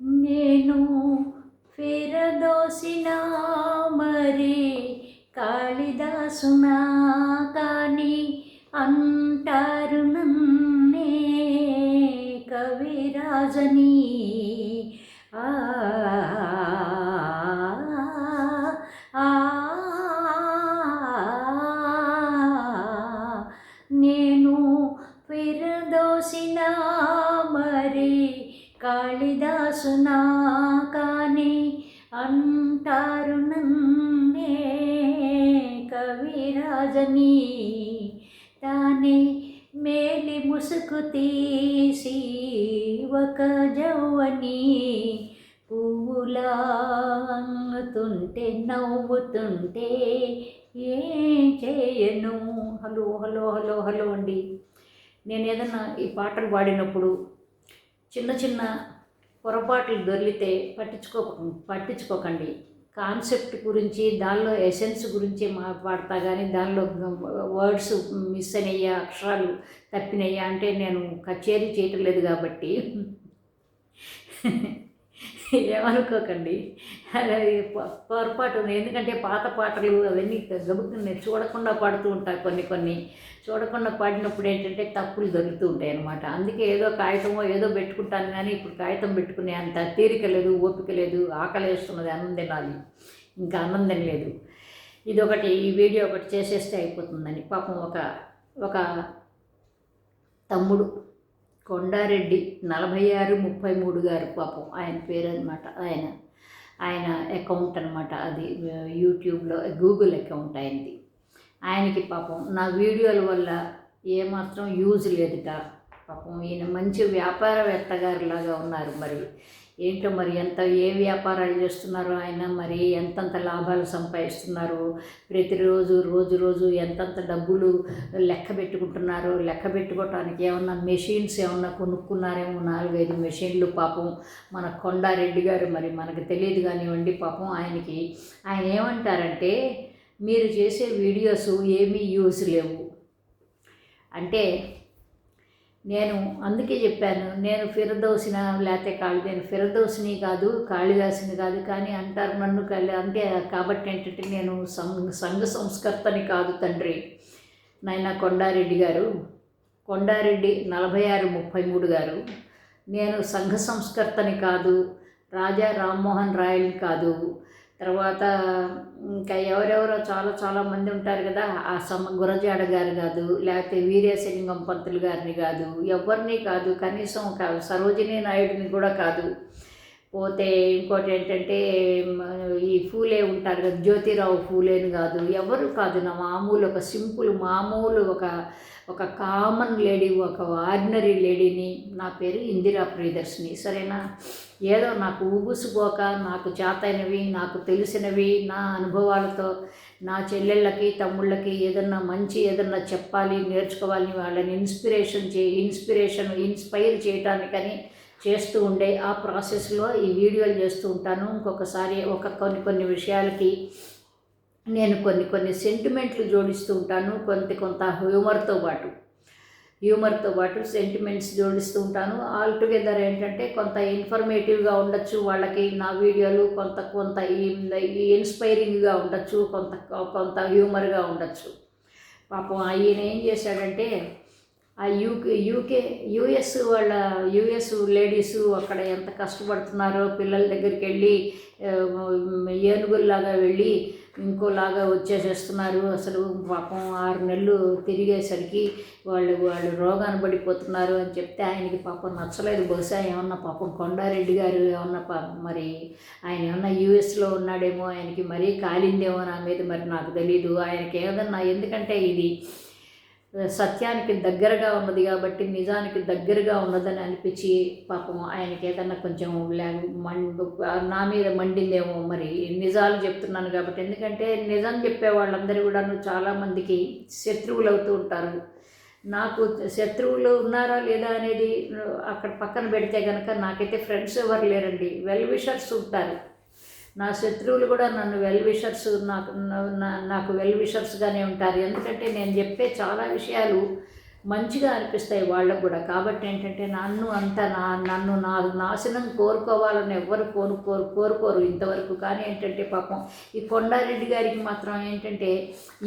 నేను ఫిరదోసిన మరి కాళిదాసునా కానీ అంటారు నన్నే కవిరాజని. కాళిదాసునా కానీ అంటారు నన్నే కవిరాజని. తానే మేలి ముసుగు తీసి ఒక జవ్వని పువ్వులా అంగుతుంటే నవ్వుతుంటే ఏం చేయను? హలో హలో హలో హలో అండి. నేను ఏదన్నా ఈ పాటలు పాడినప్పుడు చిన్న చిన్న పొరపాట్లు దొరికితే పట్టించుకో పట్టించుకోకండి. కాన్సెప్ట్ గురించి దానిలో ఎసెన్స్ గురించి మాట్లాడతా కానీ దానిలో వర్డ్స్ మిస్ అయినయ్యా అక్షరాలు తప్పినయ్యా అంటే నేను కచేరీ చేయటం లేదు కాబట్టి. ఏమనుకోకండి. అది పొరపాటు ఉంది. ఎందుకంటే పాత పాటలు అవన్నీ గబుక్కుని చూడకుండా పాడుతూ ఉంటాయి కొన్ని కొన్ని. చూడకుండా పాడినప్పుడు ఏంటంటే తప్పులు దొరుకుతూ ఉంటాయి అన్నమాట. అందుకే ఏదో కాగితమో ఏదో పెట్టుకుంటాను కానీ ఇప్పుడు కాగితం పెట్టుకునే అంత తీరిక లేదు ఓపిక లేదు ఆకలి వేస్తున్నది అన్నం తినాలి. ఇంకా ఆనందం లేదు ఇది ఒకటి ఈ వీడియో ఒకటి చేసేస్తే అయిపోతుందని. పాపం ఒక ఒక తమ్ముడు కొండారెడ్డి నలభై ఆరు ముప్పై మూడు గారు పాపం ఆయన పేరు అనమాట ఆయన ఆయన అకౌంట్ అనమాట అది యూట్యూబ్లో గూగుల్ అకౌంట్ అయింది ఆయనకి పాపం నా వీడియోల వల్ల ఏమాత్రం యూజ్ లేదుట. పాపం ఈయన మంచి వ్యాపారవేత్తగారిలాగా ఉన్నారు మరి. ఏంటో మరి ఎంత ఏ వ్యాపారాలు చేస్తున్నారో ఆయన మరి ఎంతంత లాభాలు సంపాదిస్తున్నారు? ప్రతిరోజు రోజు రోజు ఎంతంత డబ్బులు లెక్క పెట్టుకుంటున్నారో? లెక్క పెట్టుకోవటానికి ఏమన్నా మెషిన్స్ ఏమన్నా కొనుక్కున్నారేమో? నాలుగైదు మెషిన్లు పాపం మన కొండారెడ్డి గారు మరి మనకు తెలియదు కానివ్వండి పాపం ఆయనకి. ఆయన ఏమంటారంటే మీరు చేసే వీడియోస్ ఏమీ యూస్ లేవు. అంటే నేను అందుకే చెప్పాను నేను ఫిరదోసిన లేకపోతే కాళి నేను ఫిరదోసిని కాదు కాళిదాసిని కాదు కానీ అంటారు నన్ను కాళి అంటే కాబట్టి ఏంటంటే నేను సం సంఘ సంస్కర్తని కాదు తండ్రి. నాయన కొండారెడ్డి గారు కొండారెడ్డి నలభై ఆరు ముప్పై మూడు గారు నేను సంఘ సంస్కర్తని కాదు రాజా రామ్మోహన్ రాయల్ని కాదు తర్వాత ఇంకా ఎవరెవరో చాలా చాలా మంది ఉంటారు కదా ఆ సమ గురజాడ గారు కాదు లేకపోతే వీరేశలింగం పంతులు గారిని కాదు ఎవరిని కాదు కనీసం ఒక సరోజినీ నాయుడిని కూడా కాదు. పోతే ఇంకోటి ఏంటంటే ఈ ఫూలే ఉంటారు కదా జ్యోతిరావు ఫూలేని కాదు ఎవరు కాదు నా మామూలు ఒక సింపుల్ మామూలు ఒక ఒక కామన్ లేడీ ఒక ఆర్డినరీ లేడీని నా పేరు ఇందిరా ప్రియదర్శిని సరేనా? ఏదో నాకు ఊగుసుపోక నాకు చేతైనవి నాకు తెలిసినవి నా అనుభవాలతో నా చెల్లెళ్ళకి తమ్ముళ్ళకి ఏదన్నా మంచి ఏదన్నా చెప్పాలి నేర్చుకోవాలని వాళ్ళని ఇన్స్పిరేషన్ చే ఇన్స్పిరేషన్ ఇన్స్పైర్ చేయటానికని చేస్తూ ఉండే ఆ ప్రాసెస్లో ఈ వీడియోలు చేస్తూ ఉంటాను. ఇంకొకసారి ఒక కొన్ని కొన్ని విషయాలకి నేను కొన్ని కొన్ని సెంటిమెంట్లు జోడిస్తూ ఉంటాను కొంత కొంత హ్యూమర్తో పాటు. హ్యూమర్తో పాటు సెంటిమెంట్స్ జోడిస్తూ ఉంటాను. ఆల్ టుగెదర్ ఏంటంటే కొంత ఇన్ఫర్మేటివ్గా ఉండొచ్చు వాళ్ళకి నా వీడియోలు కొంత కొంత ఇన్స్పైరింగ్గా ఉండొచ్చు కొంత కొంత హ్యూమర్గా ఉండొచ్చు. పాపం ఆయన ఏం చేశాడంటే ఆ యూకే యూకే యూఎస్ వాళ్ళ యూఎస్ లేడీస్ అక్కడ ఎంత కష్టపడుతున్నారో పిల్లల దగ్గరికి వెళ్ళి ఏనుగుల్లాగా వెళ్ళి ఇంకోలాగా వచ్చేసేస్తున్నారు. అసలు పాపం ఆరు నెలలు తిరిగేసరికి వాళ్ళు వాళ్ళు రోగాన్ని పడిపోతున్నారు అని చెప్తే ఆయనకి పాపం నచ్చలేదు. బహుశా ఏమన్నా పాపం కొండారెడ్డి గారు ఏమన్నా పా మరి ఆయన ఏమన్నా యూఎస్లో ఉన్నాడేమో ఆయనకి మరీ కాలిందేమో నా మీద మరి నాకు తెలీదు. ఆయనకి ఏదన్నా ఎందుకంటే ఇది సత్యానికి దగ్గరగా ఉన్నది కాబట్టి నిజానికి దగ్గరగా ఉన్నదని అనిపించి పాపం ఆయనకి ఏదన్నా కొంచెం మండు నా మీద మండిందేమో మరి. నిజాలు చెప్తున్నాను కాబట్టి. ఎందుకంటే నిజం చెప్పే వాళ్ళందరూ కూడాను చాలామందికి శత్రువులు అవుతూ ఉంటారు. నాకు శత్రువులు ఉన్నారా లేదా అనేది అక్కడ పక్కన పెడితే కనుక నాకైతే ఫ్రెండ్స్ ఎవరు లేరండి. వెల్ విషర్స్ ఉంటారు. నా శత్రువులు కూడా నన్ను వెల్ విషర్స్ నాకు నా- నాకు వెల్ విషర్స్గానే ఉంటారు. ఎందుకంటే నేను చెప్పే చాలా విషయాలు మంచిగా అనిపిస్తాయి వాళ్ళకు కూడా. కాబట్టి ఏంటంటే నన్ను అంత నా నన్ను నా నాశనం కోరుకోవాలని ఎవ్వరు కోరుకోరు కోరుకోరు ఇంతవరకు. కానీ ఏంటంటే పాపం ఈ కొండారెడ్డి గారికి మాత్రం ఏంటంటే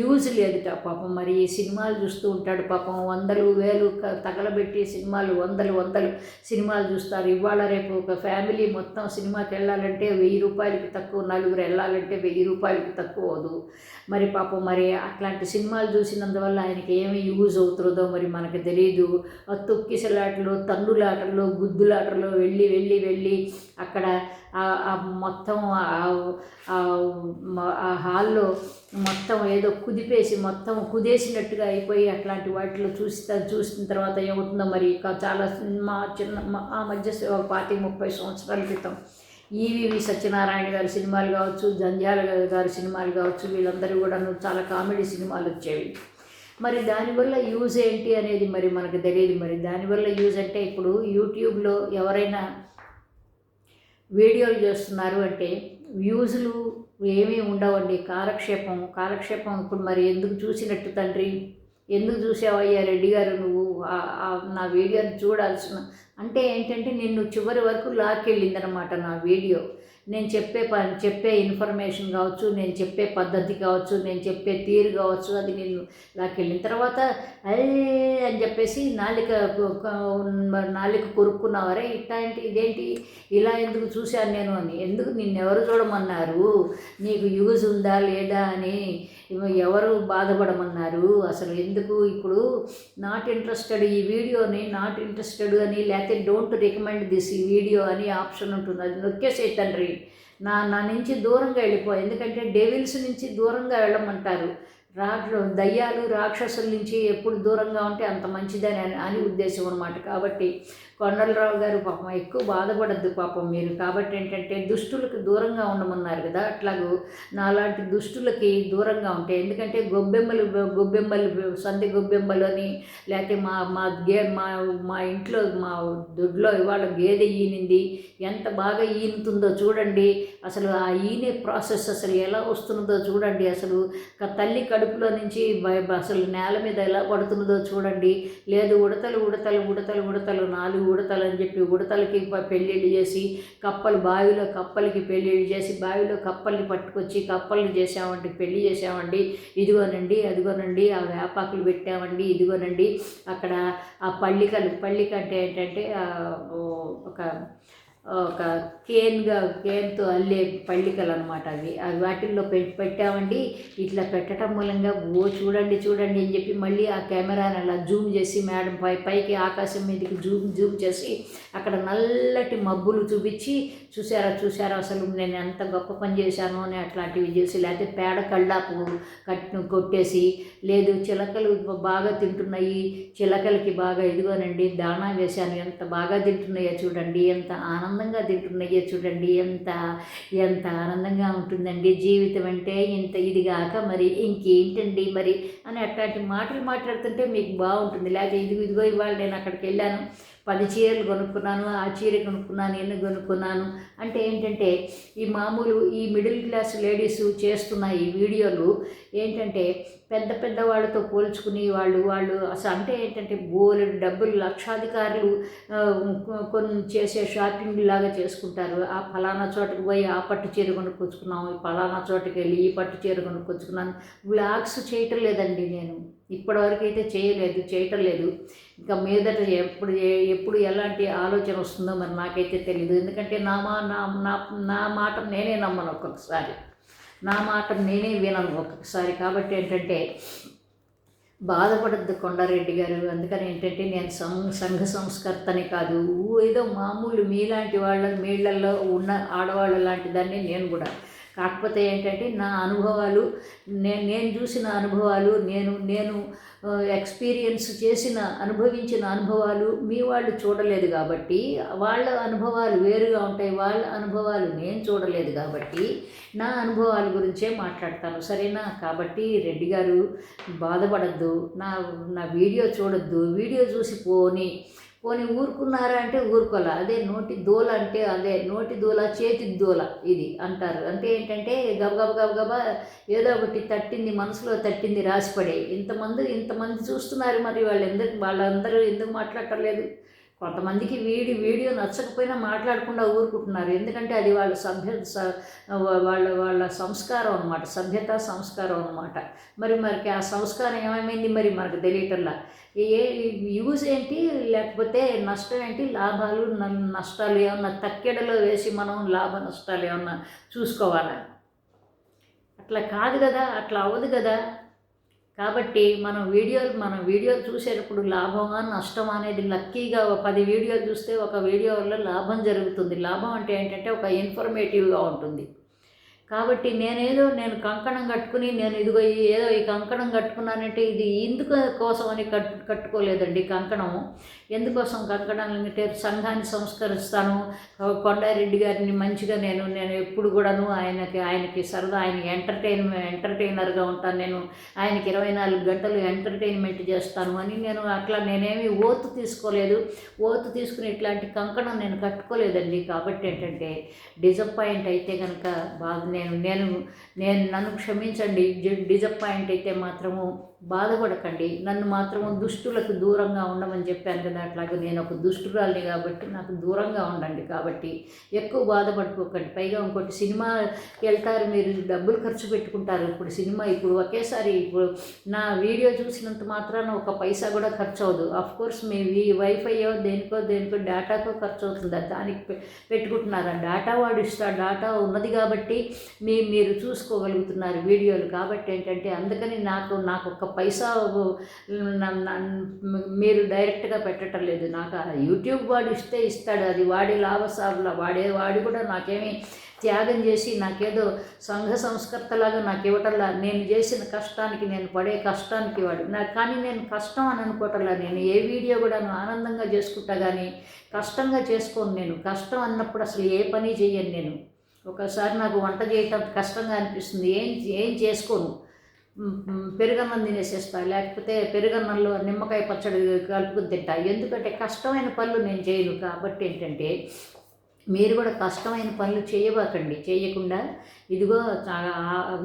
యూజ్ లేదుట పాపం. మరి ఈ సినిమాలు చూస్తూ ఉంటాడు పాపం. వందలు వేలు తగలబెట్టి సినిమాలు వందలు వందలు సినిమాలు చూస్తారు. ఇవాళ రేపు ఒక ఫ్యామిలీ మొత్తం సినిమాకి వెళ్ళాలంటే వెయ్యి రూపాయలకి తక్కువ నలుగురు వెళ్ళాలంటే వెయ్యి రూపాయలకి తక్కువ అవదు మరి పాపం మరి అట్లాంటి సినిమాలు చూసినందువల్ల ఆయనకి ఏమి యూజ్ అవుతుందో మరి మనకు తెలియదు ఆ తొక్కిసలాటలు తన్నులాటలు గుద్దులాటలు వెళ్ళి వెళ్ళి వెళ్ళి అక్కడ మొత్తం ఆ- హాల్లో మొత్తం ఏదో కుదిపేసి మొత్తం కుదేసినట్టుగా అయిపోయి అట్లాంటి వాటిలో చూసి చూసిన తర్వాత ఏమవుతుందో మరి చాలా సినిమా చిన్న ఆ మధ్య ఒక పాతి ముప్పై సంవత్సరాల క్రితం. ఈవివి సత్యనారాయణ గారి సినిమాలు కావచ్చు జంధ్యాల గారి సినిమాలు కావచ్చు వీళ్ళందరూ కూడా చాలా కామెడీ సినిమాలు వచ్చేవి. మరి దానివల్ల యూజ్ ఏంటి అనేది మరి మనకు తెలియదు మరి. దానివల్ల యూజ్ అంటే ఇప్పుడు యూట్యూబ్లో ఎవరైనా వీడియోలు చేస్తున్నారు అంటే వ్యూజులు ఏమీ ఉండవండి. కాలక్షేపం కాలక్షేపం ఇప్పుడు మరి ఎందుకు చూసినట్టు తండ్రి? ఎందుకు చూసావయ్యా రెడ్డి గారు నువ్వు? నా వీడియోని చూడాల్సిన అంటే ఏంటంటే నిన్ను చివరి వరకు లాక్కెళ్ళిందనమాట నా వీడియో. నేను చెప్పే పని చెప్పే ఇన్ఫర్మేషన్ కావచ్చు నేను చెప్పే పద్ధతి కావచ్చు నేను చెప్పే తీరు కావచ్చు అది నిన్ను లాక్కెళ్ళిన తర్వాత అయ్యే అని చెప్పేసి నాలిక నాలిక కొరుక్కున్నావరే ఇట్లాంటి ఇదేంటి? ఇలా ఎందుకు చూశాను నేను అని. ఎందుకు నిన్నెవరు చూడమన్నారు? నీకు యూజ్ ఉందా లేదా అని ఎవరు బాధపడమన్నారు? అసలు ఎందుకు ఇప్పుడు నాట్ ఇంట్రెస్టెడ్ ఈ వీడియోని నాట్ ఇంట్రెస్టెడ్ అని లేకపోతే డోంట్ రికమెండ్ దిస్ ఈ వీడియో అని ఆప్షన్ ఉంటుంది. అది నొక్కేసే తండ్రి. నా నా నుంచి దూరంగా వెళ్ళిపో. ఎందుకంటే డెవిల్స్ నుంచి దూరంగా వెళ్ళమంటారు. రా దయ్యాలు రాక్షసుల నుంచి ఎప్పుడు దూరంగా ఉంటే అంత మంచిదని అని అని ఉద్దేశం అనమాట కాబట్టి కొండలరావు గారు పాపం ఎక్కువ బాధపడద్దు పాపం మీరు. కాబట్టి ఏంటంటే దుష్టులకు దూరంగా ఉండమన్నారు కదా. అట్లాగూ నాలాంటి దుష్టులకి దూరంగా ఉంటాయి ఎందుకంటే గొబ్బెమ్మలు గొబ్బెమ్మలు సంధి గొబ్బెమ్మలు అని లేకపోతే మా మా గే మా మా ఇంట్లో మా దొడ్లో ఇవాళ గేదె ఈనింది. ఎంత బాగా ఈనుతుందో చూడండి. అసలు ఆ ఈనే ప్రాసెస్ అసలు ఎలా వస్తున్నదో చూడండి. అసలు తల్లి కడుపులో నుంచి అసలు నేల మీద ఎలా పడుతున్నదో చూడండి. లేదు ఉడతలు ఉడతలు ఉడతలు ఉడతలు నాలుగు ఉడతలు అని చెప్పి ఉడతలకి పెళ్ళిళ్ళు చేసి కప్పలు బావిలో కప్పలకి పెళ్ళిళ్ళు చేసి బావిలో కప్పల్ని పట్టుకొచ్చి కప్పల్ని చేసామండి పెళ్ళి చేసామండి ఇదిగోనండి అదిగోనండి ఆ వేపాకులు పెట్టామండి ఇదిగోనండి. అక్కడ ఆ పళ్ళికలు పళ్ళిక అంటే ఏంటంటే ఒక ఒక కేన్గా కేన్తో అల్లే పళ్ళికలు అనమాట అవి. అవి వాటిల్లో పెట్టి పెట్టామండి. ఇట్లా పెట్టడం మూలంగా ఓ చూడండి చూడండి అని చెప్పి మళ్ళీ ఆ కెమెరాని అలా జూమ్ చేసి మేడం పై పైకి ఆకాశం మీదకి జూమ్ జూమ్ చేసి అక్కడ నల్లటి మబ్బులు చూపించి చూసారా చూసారా అసలు నేను ఎంత గొప్ప పని చేశాను అని అట్లాంటివి చేసి లేకపోతే పేడ కళ్ళాపు కట్టు కొట్టేసి లేదు చిలకలు బాగా తింటున్నాయి. చిలకలకి బాగా ఇదిగోనండి దాణా వేశాను. ఎంత బాగా తింటున్నాయో చూడండి. ఎంత ఆనందంగా తింటున్నాయి చూడండి ఎంత ఎంత ఆనందంగా ఉంటుందండి జీవితం అంటే. ఇంత ఇది కాక మరి ఇంకేంటండి మరి అని అట్లాంటి మాటలు మాట్లాడుతుంటే మీకు బాగుంటుంది. లేకపోతే ఇదిగో ఇదిగో ఇవాళ నేను అక్కడికి వెళ్ళాను. పది చీరలు కొనుక్కున్నాను ఆ చీర కొనుక్కున్నాను ఎన్ని కొనుక్కున్నాను అంటే ఏంటంటే ఈ మామూలు ఈ మిడిల్ క్లాస్ లేడీస్ చేస్తున్న ఈ వీడియోలు ఏంటంటే పెద్ద పెద్ద వాళ్ళతో పోల్చుకుని వాళ్ళు వాళ్ళు అసలు అంటే ఏంటంటే బోలెడు డబ్బులు లక్షాధికారులు కొన్ని చేసే షాపింగ్ లాగా చేసుకుంటారు. ఆ ఫలానా చోటకి పోయి ఆ పట్టు చీర కొనుక్కొచ్చుకున్నాము ఈ ఫలానా చోటకి వెళ్ళి ఈ పట్టు చీర కొనుక్కొచ్చుకున్నాను. బ్లాగ్స్ చేయటం లేదండి నేను. ఇప్పటివరకు అయితే చేయలేదు చేయటం లేదు. ఇంకా మీదట ఎప్పుడు ఎప్పుడు ఎలాంటి ఆలోచన వస్తుందో మరి నాకైతే తెలియదు ఎందుకంటే నా మా నా నా నా మాట నేనే నమ్మను ఒక్కొక్కసారి. నా మాట నేనే వినను ఒక్కొక్కసారి. కాబట్టి ఏంటంటే బాధపడద్దు కొండారెడ్డి గారు. అందుకని ఏంటంటే నేను సం సంఘ సంస్కర్తని కాదు. ఏదో మామూలు మీలాంటి వాళ్ళ మీళ్ళల్లో ఉన్న ఆడవాళ్ళ లాంటి దాన్ని నేను కూడా. కాకపోతే ఏంటంటే నా అనుభవాలు నేను నేను చూసిన అనుభవాలు నేను నేను ఎక్స్పీరియన్స్ చేసిన అనుభవించిన అనుభవాలు మీ వాళ్ళు చూడలేదు కాబట్టి వాళ్ళ అనుభవాలు వేరుగా ఉంటాయి వాళ్ళ అనుభవాలు నేను చూడలేదు కాబట్టి నా అనుభవాల గురించే మాట్లాడతాను. సరేనా? కాబట్టి రెడ్డి గారు బాధపడద్దు నా నా వీడియో చూడొద్దు వీడియో చూసి పోని పోనీ ఊరుకున్నారా అంటే ఊరుకోలే అదే నోటి దూల అంటే అదే నోటి దూల చేతి దూల ఇది అంటారు. అంటే ఏంటంటే గబగబ గబగబా ఏదో ఒకటి తట్టింది మనసులో తట్టింది రాసిపడే ఇంతమంది ఇంతమంది చూస్తున్నారు మరి వాళ్ళు ఎందుకు వాళ్ళందరూ ఎందుకు మాట్లాడటం లేదు? కొంతమందికి వీడి వీడియో నచ్చకపోయినా మాట్లాడకుండా ఊరుకుంటున్నారు. ఎందుకంటే అది వాళ్ళ సభ్య వాళ్ళ వాళ్ళ సంస్కారం అనమాట సభ్యత సంస్కారం అనమాట మరి మనకి ఆ సంస్కారం ఏమైంది మరి మనకు తెలియటంలా? ఏ యూజ్ ఏంటి? లేకపోతే నష్టం ఏంటి? లాభాలు నష్టాలు ఏమన్నా తక్కెడలో వేసి మనం లాభ నష్టాలు ఏమన్నా చూసుకోవాలా? అట్లా కాదు కదా అట్లా అవ్వదు కదా. కాబట్టి మనం వీడియోలు మనం వీడియోలు చూసేటప్పుడు లాభమా నష్టమా అనేది లక్కీగా ఒక పది వీడియోలు చూస్తే ఒక వీడియో వల్ల లాభం జరుగుతుంది. లాభం అంటే ఏంటంటే ఒక ఇన్ఫర్మేటివ్గా ఉంటుంది. కాబట్టి నేనేదో నేను కంకణం కట్టుకుని నేను ఇదిగో ఏదో ఈ కంకణం కట్టుకున్నానంటే ఇది ఎందుకు కోసం అని కట్టు కట్టుకోలేదండి కంకణము ఎందుకోసం కంకణం? అంటే సంఘాన్ని సంస్కరిస్తాను. కొండారెడ్డి గారిని మంచిగా నేను నేను ఎప్పుడు కూడాను ఆయనకి ఆయనకి సరదా ఆయనకి ఎంటర్టైన్ ఎంటర్టైనర్గా ఉంటాను. నేను ఆయనకి ఇరవై నాలుగు గంటలు ఎంటర్టైన్మెంట్ చేస్తాను అని నేను అట్లా నేనేమి ఓతు తీసుకోలేదు. ఓతు తీసుకుని ఇట్లాంటి కంకణం నేను కట్టుకోలేదండి. కాబట్టి ఏంటంటే డిసప్పాయింట్ అయితే కనుక బాగా నేను నేను నేను నన్ను క్షమించండి. డిజపాయింట్ అయితే మాత్రము బాధపడకండి. నన్ను మాత్రము దుష్టులకు దూరంగా ఉండమని చెప్పాను కదా అట్లాగే నేను ఒక దుష్టురాలిని కాబట్టి నాకు దూరంగా ఉండండి. కాబట్టి ఎక్కువ బాధపడుకోకండి పైగా ఇంకోటి సినిమా వెళ్తారు మీరు డబ్బులు ఖర్చు పెట్టుకుంటారు. ఇప్పుడు సినిమా ఇప్పుడు ఒకేసారి ఇప్పుడు నా వీడియో చూసినంత మాత్రాన ఒక పైసా కూడా ఖర్చు అవ్వదు అఫ్ కోర్స్ మీ ఈ వైఫైయో దేనికో దేనికో డేటాకో ఖర్చు అవుతుంది దానికి పె- పెట్టుకుంటున్నారు. ఆ డేటా వాడు ఇస్తా డేటా ఉన్నది కాబట్టి మీ మీరు చూసుకోగలుగుతున్నారు వీడియోలు కాబట్టి ఏంటంటే అందుకని నాకు నాకు ఒక పైసా మీరు డైరెక్ట్గా పెట్టడం లేదు. నాకు ఆ యూట్యూబ్ వాడు ఇస్తే ఇస్తాడు. అది వాడి లాభసాబుల వాడే వాడి కూడా నాకేమీ త్యాగం చేసి నాకేదో సంఘ సంస్కర్తలాగా నాకు ఇవ్వటంలా నేను చేసిన కష్టానికి నేను పడే కష్టానికి వాడు. నాకు కానీ నేను కష్టం అని అనుకోవటంలా నేను ఏ వీడియో కూడా ఆనందంగా చేసుకుంటా కానీ కష్టంగా చేసుకోను నేను. కష్టం అన్నప్పుడు అసలు ఏ పని చేయను నేను. ఒకసారి నాకు వంట చేయటం కష్టంగా అనిపిస్తుంది. ఏం ఏం చేసుకోను? పెరుగన్నం తినేసేస్తా లేకపోతే పెరుగన్నంలో నిమ్మకాయ పచ్చడి కలుపుకుని తింటా. ఎందుకంటే కష్టమైన పనులు నేను చేయను కాబట్టి ఏంటంటే మీరు కూడా కష్టమైన పనులు చేయబాకండి. చేయకుండా ఇదిగో చాలా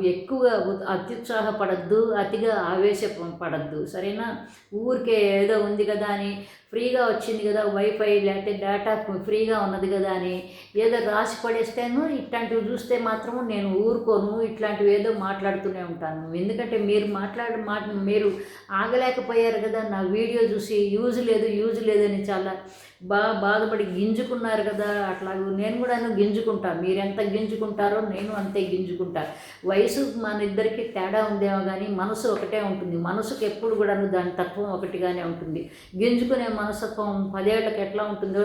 ఎక్కువగా అత్యుత్సాహపడద్దు అతిగా ఆవేశపడద్దు. సరేనా? ఊరికే ఏదో ఉంది కదా అని ఫ్రీగా వచ్చింది కదా వైఫై లేకపోతే డేటా ఫ్రీగా ఉన్నది కదా అని ఏదో రాసి పడేస్తాను ఇట్లాంటివి చూస్తే మాత్రము నేను ఊరుకోను ఇట్లాంటివి ఏదో మాట్లాడుతూనే ఉంటాను. ఎందుకంటే మీరు మాట్లాడే మాట మీరు ఆగలేకపోయారు కదా నా వీడియో చూసి యూజ్ లేదు యూజ్ లేదని చాలా బా బాధపడి గింజుకున్నారు కదా అట్లాగూ నేను కూడా గింజుకుంటాను మీరు ఎంత గింజుకుంటారో నేను అంతే గింజుకుంటాను వయసు మన ఇద్దరికి తేడా ఉందేమో కానీ మనసు ఒకటే ఉంటుంది. మనసుకు ఎప్పుడు కూడాను దాని తత్వం ఒకటిగానే ఉంటుంది. గింజుకునే మనస్తత్వం పదేళ్ళకి ఎట్లా ఉంటుందో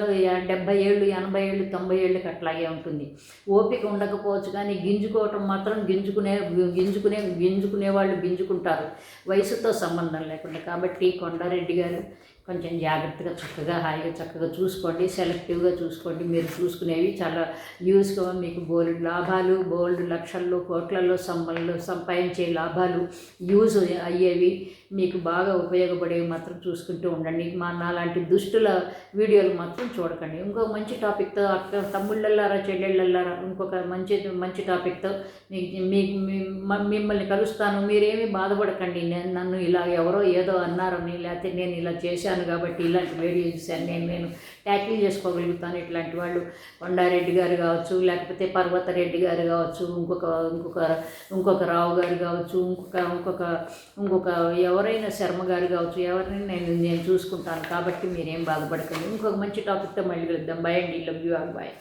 డెబ్బై ఏళ్ళు ఎనభై ఏళ్ళు తొంభై ఏళ్ళకి అట్లాగే ఉంటుంది. ఓపిక ఉండకపోవచ్చు కానీ గింజుకోవటం మాత్రం గింజుకునే గింజుకునే గింజుకునే వాళ్ళు గింజుకుంటారు. వయసుతో సంబంధం లేకుండా. కాబట్టి కొండారెడ్డి గారు కొంచెం జాగ్రత్తగా చక్కగా హాయిగా చక్కగా చూసుకోండి. సెలెక్టివ్గా చూసుకోండి. మీరు చూసుకునేవి చాలా యూస్గా మీకు బోల్డ్ లాభాలు బోల్డ్ లక్షల్లో కోట్లలో సంబంధంలో సంపాదించే లాభాలు యూజ్ అయ్యేవి. మీకు బాగా ఉపయోగపడేవి మాత్రం చూసుకుంటూ ఉండండి. మా ఇలాంటి దుష్టుల వీడియోలు మాత్రం చూడకండి. ఇంకో మంచి టాపిక్తో అక్క తమ్ముళ్ళల్లారా చెల్లెళ్ళల్లారా ఇంకొక మంచి మంచి టాపిక్తో మీకు మీ- మిమ్మల్ని కలుస్తాను. మీరేమీ బాధపడకండి. నేను నన్ను ఇలా ఎవరో ఏదో అన్నారని లేకపోతే నేను ఇలా చేశాను కాబట్టి ఇలాంటి వీడియో చూశాను. నేను నేను ట్యాకిల్ చేసుకోగలుగుతాను. ఇట్లాంటి వాళ్ళు కొండారెడ్డి గారు కావచ్చు లేకపోతే పర్వతరెడ్డి గారు కావచ్చు ఇంకొక ఇంకొక ఇంకొక రావు గారు కావచ్చు ఇంకొక ఇంకొక ఇంకొక ఎవరైనా శర్మ గారు కావచ్చు ఎవరినైనా నేను నేను చూసుకుంటాను. కాబట్టి కాబట్టి మీరేం బాధపడకండి. ఇంకొక మంచి టాపిక్తో మళ్ళీ కలుద్దాం. బాయ్ అండి. Love you all bye